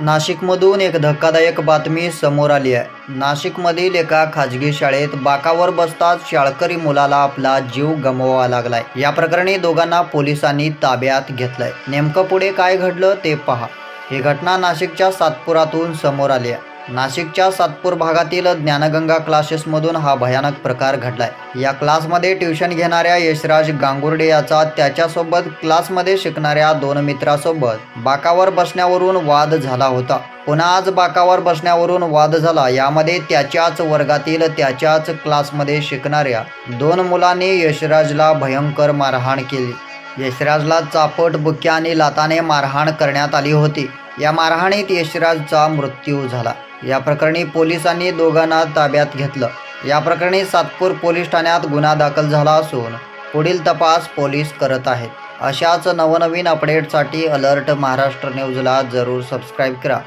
नाशिकमधून एक धक्कादायक बातमी समोर आली आहे. नाशिकमधील एका खाजगी शाळेत बाकावर बसताच शाळकरी मुलाला आपला जीव गमवावा लागलाय. या प्रकरणी दोघांना पोलिसांनी ताब्यात घेतलंय. नेमकं पुढे काय घडलं ते पहा. ही घटना नाशिकच्या सातपुरातून समोर आली आहे. नाशिकच्या सातपूर भागातील ज्ञानगंगा क्लासेसमधून हा भयानक प्रकार घडलाय. या क्लासमध्ये ट्युशन घेणाऱ्या यशराज गांगुर्डे याचा त्याच्यासोबत क्लासमध्ये शिकणाऱ्या दोन मित्रासोबत बाकावर बसण्यावरून वाद झाला होता. पुन्हा आज बाकावर बसण्यावरून वाद झाला यामध्ये त्याच्याच वर्गातील त्याच्याच क्लासमध्ये शिकणाऱ्या दोन मुलांनी यशराजला भयंकर मारहाण केली. यशराजला चापट बुक्या आणि लाताने मारहाण करण्यात आली होती. या मारहाणीत यशराजचा मृत्यू झाला. या प्रकरणी पोलिसांनी दोघांना ताब्यात घेतलं. या प्रकरणी सातपूर पोलीस ठाण्यात गुन्हा दाखल झाला असून पुढील तपास पोलीस करत आहेत. अशाच नवनवीन अपडेटसाठी अलर्ट महाराष्ट्र न्यूजला जरूर सबस्क्राईब करा.